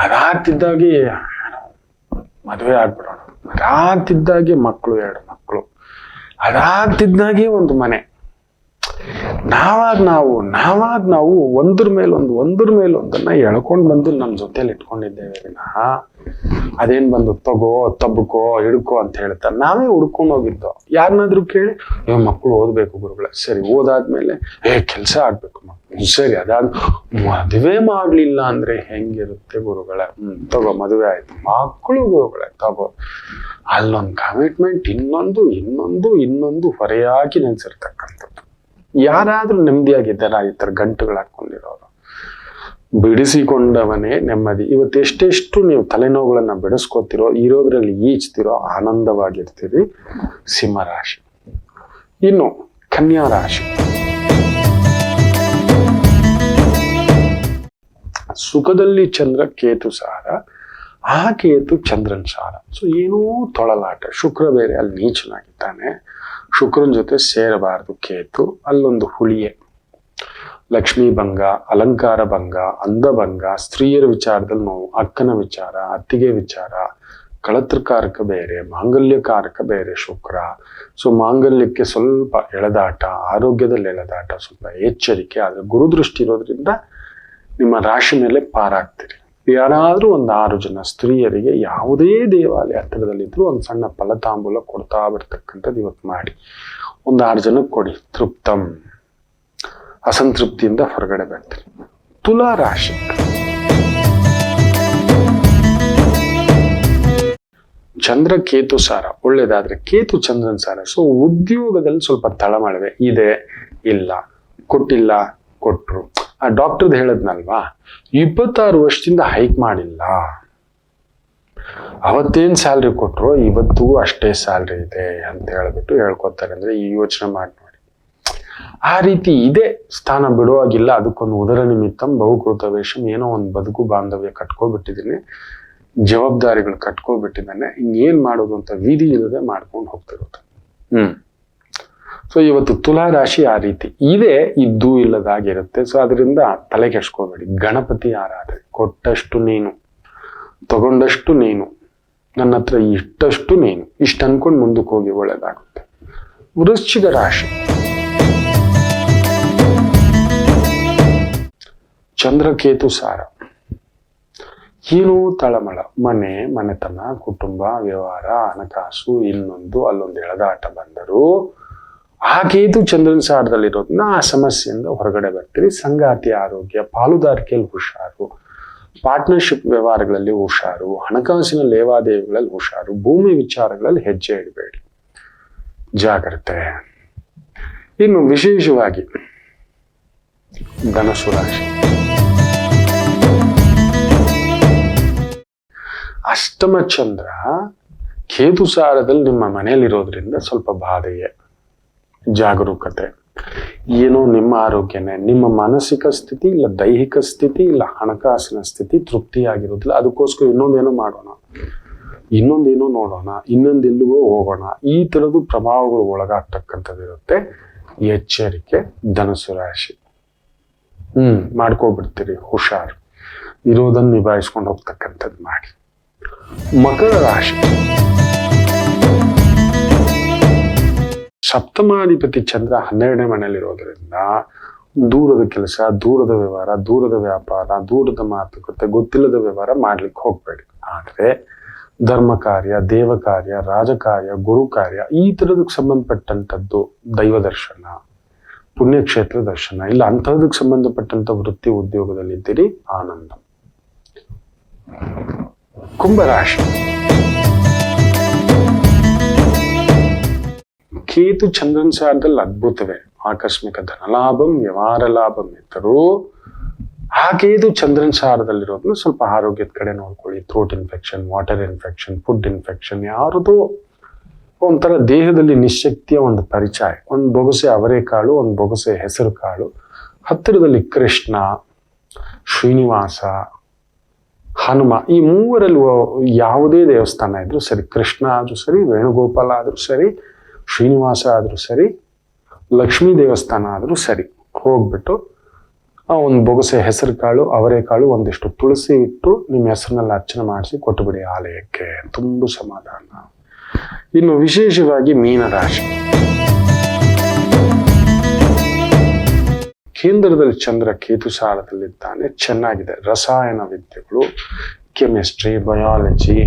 ಅದಾಗ್ತಿದ್ದಾಗೆ ಮದುವೆ ಆಗ್ಬಿಡೋಣ. ಅದಾಗ್ತಿದ್ದಾಗೆ ಮಕ್ಕಳು ಎರಡು ಮಕ್ಕಳು ಅದಾಗ್ತಿದ್ದಾಗೆ ಒಂದು ಮನೆ. ನಾವಾಗ ನಾವು ನಾವಾಗ ನಾವು ಒಂದ್ರ ಮೇಲೊಂದು ಒಂದು, ಒಂದ್ರ ಮೇಲೊಂದನ್ನ ಎಳ್ಕೊಂಡು ಬಂದು ನಮ್ಮ ಜೊತೆಲಿ ಇಟ್ಕೊಂಡಿದ್ದೇವೆ ವಿನಃ ಅದೇನ್ ಬಂದು ತಗೋ ತಬ್ಬಕೋ ಹಿಡ್ಕೋ ಅಂತ ಹೇಳ್ತಾರೆ ನಾವೇ ಹುಡ್ಕೊಂಡು ಹೋಗಿದ್ದು. ಯಾರನ್ನಾದ್ರೂ ಕೇಳಿ ಇವ್ ಮಕ್ಕಳು ಓದ್ಬೇಕು ಗುರುಗಳ, ಸರಿ ಓದಾದ್ಮೇಲೆ, ಏ, ಕೆಲಸ ಆಗ್ಬೇಕು ಮಕ್ಕಳು ಸರಿ ಅದಾದ್, ಮದುವೆ ಮಾಡ್ಲಿಲ್ಲ ಅಂದ್ರೆ ಹೆಂಗಿರುತ್ತೆ ಗುರುಗಳೇ? ಹ್ಮ್, ತಗೋ, ಮದುವೆ ಆಯ್ತು. ಮಕ್ಕಳು ಗುರುಗಳೇ, ತಗೋ. ಅಲ್ಲೊಂದು ಕಮಿಟ್ಮೆಂಟ್ ಇನ್ನೊಂದು ಇನ್ನೊಂದು ಇನ್ನೊಂದು ಹೊರೆಯಾಗಿ ನೆನ್ಸಿರ್ತಕ್ಕಂಥದ್ದು. ಯಾರಾದ್ರೂ ನೆಮ್ಮದಿಯಾಗಿದ್ದಾರಾ ಈ ಥರ ಗಂಟುಗಳು ಹಾಕೊಂಡಿರೋರು. ಬಿಡಿಸಿಕೊಂಡವನೇ ನೆಮ್ಮದಿ. ಇವತ್ತು ಎಷ್ಟೆಷ್ಟು ನೀವು ತಲೆನೋವುಗಳನ್ನು ಬಿಡಿಸ್ಕೋತಿರೋ, ಇರೋದ್ರಲ್ಲಿ ಈಚ್ತಿರೋ ಆನಂದವಾಗಿರ್ತೀರಿ ಸಿಂಹರಾಶಿ. ಇನ್ನು ಕನ್ಯಾ ರಾಶಿ. ಸುಖದಲ್ಲಿ ಚಂದ್ರ, ಕೇತು, ಸಾರ. ಆ ಕೇತು ಚಂದ್ರನ್ ಸಾರ. ಸೊ ಏನೂ ತೊಳಲಾಟ. ಶುಕ್ರ ಬೇರೆ, ಅಲ್ಲಿ ನೀಚನಾಗಿದ್ದಾನೆ. ಶುಕ್ರನ ಜೊತೆ ಸೇರಬಾರದು ಕೇತು. ಅಲ್ಲೊಂದು ಹುಳಿಯೇ. ಲಕ್ಷ್ಮೀ ಭಂಗ, ಅಲಂಕಾರ ಭಂಗ ಅಂದಭಂಗ ಸ್ತ್ರೀಯರ ವಿಚಾರದಲ್ಲಿ ನೋವು, ಅಕ್ಕನ ವಿಚಾರ, ಅತ್ತಿಗೆ ವಿಚಾರ ಕಳತ್ರಕಾರಕ ಬೇರೆ, ಮಾಂಗಲ್ಯಕಾರಕ ಬೇರೆ ಶುಕ್ರ. ಸೊ, ಮಾಂಗಲ್ಯಕ್ಕೆ ಸ್ವಲ್ಪ ಎಳೆದಾಟ, ಆರೋಗ್ಯದಲ್ಲಿ ಎಳೆದಾಟ, ಸ್ವಲ್ಪ ಎಚ್ಚರಿಕೆ, ಆದರೆ ಗುರುದೃಷ್ಟಿ ಇರೋದ್ರಿಂದ ನಿಮ್ಮ ರಾಶಿ ಮೇಲೆ ಪಾರಾಗ್ತೀರಿ. ಯಾರಾದ್ರೂ ಒಂದು ಆರು ಜನ ಸ್ತ್ರೀಯರಿಗೆ ಯಾವುದೇ ದೇವಾಲಯ ಹತ್ತಿರದಲ್ಲಿದ್ದರೂ ಒಂದು ಸಣ್ಣ ಫಲತಾಂಬೂಲ ಕೊಡ್ತಾ ಬರ್ತಕ್ಕಂಥದ್ದು ಇವತ್ತು ಮಾಡಿ. ಒಂದು ಆರು ಜನಕ್ಕೆ ಕೊಡಿ. ತೃಪ್ತಂ. ಅಸಂತೃಪ್ತಿಯಿಂದ ಹೊರಗಡೆ ಬರ್ತೀರಿ ತುಲಾ ರಾಶಿ. ಚಂದ್ರ ಕೇತು ಸಾರ. ಒಳ್ಳೇದಾದ್ರೆ ಕೇತು ಚಂದ್ರನ ಸಾರ. ಸೊ ಉದ್ಯೋಗದಲ್ಲಿ ಸ್ವಲ್ಪ ತಳಮಳವೆ. ಇದೆ. ಇಲ್ಲ. ಕೊಟ್ಟಿಲ್ಲ. ಕೊಟ್ರು. ಆ ಡಾಕ್ಟರ್ದು ಹೇಳದ್ನಲ್ವಾ? ಇಪ್ಪತ್ತಾರು ವರ್ಷದಿಂದ ಹೈಕ್ ಮಾಡಿಲ್ಲ. ಅವತ್ತೇನ್ ಸ್ಯಾಲ್ರಿ ಕೊಟ್ಟರು ಇವತ್ತು ಅಷ್ಟೇ ಸ್ಯಾಲ್ರಿ ಇದೆ ಅಂತ ಹೇಳ್ಬಿಟ್ಟು ಹೇಳ್ಕೊತಾರೆ. ಅಂದ್ರೆ ಈ ಯೋಚನೆ ಮಾಡಿ ನೋಡಿ. ಆ ರೀತಿ ಇದೆ ಸ್ಥಾನ ಬಿಡುವಾಗಿಲ್ಲ. ಅದಕ್ಕೊಂದು ಉದರ ನಿಮಿತ್ತಂ ಬಹುಕೃತ ವೇಷಂ ಏನೋ ಒಂದು ಬದುಕು ಬಾಂಧವ್ಯ ಕಟ್ಕೊಬಿಟ್ಟಿದ್ದೀನಿ. ಜವಾಬ್ದಾರಿಗಳು ಕಟ್ಕೊಬಿಟ್ಟಿದ್ದಾನೆ. ಇನ್ನೇನು ಮಾಡೋದು ಅಂತ ವಿಧಿ ಇಲ್ಲದೆ ಮಾಡ್ಕೊಂಡು ಹೋಗ್ತಿರುತ್ತೆ ಹ್ಮ್. ಸೊ ಇವತ್ತು ತುಲಾ ರಾಶಿ ಆ ರೀತಿ. ಇದೆ ಇದ್ದು ಇಲ್ಲದಾಗಿರುತ್ತೆ. ಸೊ ಅದರಿಂದ ತಲೆ ಕೆಡ್ಸ್ಕೋಬೇಡಿ. ಗಣಪತಿ ಆರಾಧನೆ. ಕೊಟ್ಟಷ್ಟು ನೀನು. ತಗೊಂಡಷ್ಟು ನೀನು. ನನ್ನ ಹತ್ರ ಇಷ್ಟಷ್ಟು ನೀನು. ಇಷ್ಟು ಅನ್ಕೊಂಡು ಮುಂದಕ್ಕೆ ಹೋಗಿ ಒಳ್ಳೇದಾಗುತ್ತೆ. ವೃಶ್ಚಿಕ ರಾಶಿ. ಚಂದ್ರಕೇತು ಸಾರ. ಏನೂ ತಳಮಳ. ಮನೆ, ಮನೆತನ, ಕುಟುಂಬ, ವ್ಯವಹಾರ, ಹಣಕಾಸು, ಇನ್ನೊಂದು, ಅಲ್ಲೊಂದು ಎಳೆದಾಟ ಬಂದರೂ ಆ ಕೇತು ಚಂದ್ರನ ಸಾರದಲ್ಲಿರೋದನ್ನ ಆ ಸಮಸ್ಯೆಯಿಂದ ಹೊರಗಡೆ ಬರ್ತೀರಿ ಸಂಗಾತಿ ಆರೋಗ್ಯ, ಪಾಲುದಾರಿಕೆಯಲ್ಲಿ ಹುಷಾರು ಪಾರ್ಟ್ನರ್ಶಿಪ್ ವ್ಯವಹಾರಗಳಲ್ಲಿ ಹುಷಾರು, ಹಣಕಾಸಿನ ಲೇವಾದೇವಿಗಳಲ್ಲಿ ಹುಷಾರು, ಭೂಮಿ ವಿಚಾರಗಳಲ್ಲಿ ಹೆಜ್ಜೆ ಇಡಬೇಡಿ. ಜಾಗ್ರತೆ. ಇನ್ನು ವಿಶೇಷವಾಗಿ ಧನಸು ರಾಶಿ. ಅಷ್ಟಮ ಚಂದ್ರ ಕೇತು ಸಾರದಲ್ಲಿ ನಿಮ್ಮ ಮನೆಯಲ್ಲಿರೋದ್ರಿಂದ ಸ್ವಲ್ಪ ಬಾಧೆಯೇ. ಜಾಗರೂಕತೆ. ಏನೋ ನಿಮ್ಮ ಆರೋಗ್ಯನೇ, ನಿಮ್ಮ ಮಾನಸಿಕ ಸ್ಥಿತಿ ಇಲ್ಲ, ದೈಹಿಕ ಸ್ಥಿತಿ ಇಲ್ಲ, ಹಣಕಾಸಿನ ಸ್ಥಿತಿ ತೃಪ್ತಿಯಾಗಿರೋದಿಲ್ಲ, ಅದಕ್ಕೋಸ್ಕರ ಇನ್ನೊಂದೇನೋ ಮಾಡೋಣ. ಇನ್ನೊಂದೇನೋ ನೋಡೋಣ, ಇನ್ನೊಂದೆಲ್ಲಿಗೋ ಹೋಗೋಣ. ಈ ಥರದ್ದು ಪ್ರಭಾವಗಳು ಒಳಗಾಗ್ತಕ್ಕಂಥದ್ದಿರುತ್ತೆ. ಎಚ್ಚರಿಕೆ, ಧನಸು ರಾಶಿ. ಹ್ಮ್, ಮಾಡ್ಕೊಬಿಡ್ತೀರಿ, ಹುಷಾರು. ಇರೋದನ್ನು ನಿಭಾಯಿಸ್ಕೊಂಡು ಹೋಗ್ತಕ್ಕಂಥದ್ದು ಮಾಡಿ. ಮಕರ ರಾಶಿ. ಸಪ್ತಮಾಧಿಪತಿ ಚಂದ್ರ ಹನ್ನೆರಡನೇ ಮನೆಯಲ್ಲಿರೋದ್ರಿಂದ ದೂರದ ಕೆಲಸ, ದೂರದ ವ್ಯವಹಾರ, ದೂರದ ವ್ಯಾಪಾರ, ದೂರದ ಮಾತುಕತೆ, ಗೊತ್ತಿಲ್ಲದ ವ್ಯವಹಾರ ಮಾಡ್ಲಿಕ್ಕೆ ಹೋಗ್ಬೇಡಿ. ಆದರೆ ಧರ್ಮ ಕಾರ್ಯ, ದೇವ ಕಾರ್ಯ, ರಾಜಕಾರ್ಯ, ಗುರು ಕಾರ್ಯ ಈ ಥರದಕ್ಕೆ ಸಂಬಂಧಪಟ್ಟಂಥದ್ದು ದೈವ ದರ್ಶನ, ಪುಣ್ಯಕ್ಷೇತ್ರ ದರ್ಶನ, ಇಲ್ಲ ಅಂಥದಕ್ಕೆ ಸಂಬಂಧಪಟ್ಟಂತ ವೃತ್ತಿ ಉದ್ಯೋಗದಲ್ಲಿದ್ದೀರಿ, ಆನಂದ. ಕುಂಭರಾಶಿ. ಕೇತು ಚಂದ್ರನ್ ಸಾರದಲ್ಲಿ ಅದ್ಭುತವೇ. ಆಕಸ್ಮಿಕ ಧನಲಾಭಂ, ವ್ಯವಹಾರ ಲಾಭಂ ಇದ್ದರೂ ಆ ಕೇತು ಚಂದ್ರನ್ ಸಾರದಲ್ಲಿರೋದನ್ನ ಸ್ವಲ್ಪ ಆರೋಗ್ಯದ ಕಡೆ ನೋಡ್ಕೊಳ್ಳಿ. Throat infection water infection food infection ಯಾರದೋ ಒಂಥರ ದೇಹದಲ್ಲಿ ನಿಶಕ್ತಿಯ ಒಂದು ಪರಿಚಯ. ಒಂದು ಬೊಗಸೆ ಅವರೆಕಾಳು ಒಂದು ಬೊಗಸೆ ಹೆಸರು ಕಾಳು. ಹತ್ತಿರದಲ್ಲಿ ಕೃಷ್ಣ, ಶ್ರೀನಿವಾಸ, ಹನುಮ ಈ ಮೂವರಲ್ಲಿ ಯಾವುದೇ ದೇವಸ್ಥಾನ ಇದ್ರೂ ಸರಿ ಕೃಷ್ಣ ಆದರೂ ಸರಿ ವೇಣುಗೋಪಾಲ ಆದರೂ ಸರಿ ಶ್ರೀನಿವಾಸ ಆದರೂ ಸರಿ, ಲಕ್ಷ್ಮೀ ದೇವಸ್ಥಾನ ಆದರೂ ಸರಿ, ಹೋಗ್ಬಿಟ್ಟು ಆ ಒಂದು ಬೊಗಸೆ ಹೆಸರು ಕಾಳು ಅವರೆಕಾಳು ಒಂದಿಷ್ಟು ತುಳಸಿ ಇಟ್ಟು ನಿಮ್ಮ ಹೆಸರಿನಲ್ಲಿ ಅರ್ಚನೆ ಮಾಡಿಸಿ ಕೊಟ್ಟುಬಿಡಿ ಆಲಯಕ್ಕೆ. ತುಂಬ ಸಮಾಧಾನ. ಇನ್ನು ವಿಶೇಷವಾಗಿ ಮೀನರಾಶಿ. ಕೇಂದ್ರದಲ್ಲಿ ಚಂದ್ರ ಕೇತು ಸಾರದಲ್ಲಿದ್ದಾನೆ ಚೆನ್ನಾಗಿದೆ. ರಸಾಯನ ವಿದ್ಯೆಗಳು ಕೆಮಿಸ್ಟ್ರಿ, ಬಯಾಲಜಿ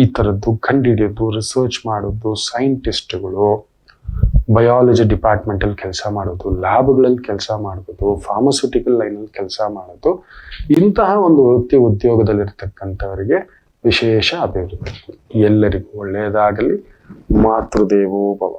ಈ ಥರದ್ದು ಕಂಡುಹಿಡಿಯೋದು ರಿಸರ್ಚ್ ಮಾಡೋದು ಸೈಂಟಿಸ್ಟ್ಗಳು ಬಯಾಲಜಿ ಡಿಪಾರ್ಟ್ಮೆಂಟಲ್ಲಿ ಕೆಲಸ ಮಾಡೋದು, ಲ್ಯಾಬ್ಗಳಲ್ಲಿ ಕೆಲಸ ಮಾಡೋದು ಫಾರ್ಮಸ್ಯೂಟಿಕಲ್ ಲೈನಲ್ಲಿ ಕೆಲಸ ಮಾಡೋದು, ಇಂತಹ ಒಂದು ವೃತ್ತಿ ಉದ್ಯೋಗದಲ್ಲಿರ್ತಕ್ಕಂಥವರಿಗೆ ವಿಶೇಷ ಅಭಿವೃದ್ಧಿ. ಎಲ್ಲರಿಗೂ ಒಳ್ಳೆಯದಾಗಲಿ, ಮಾತೃದೇವೋ ಭವ.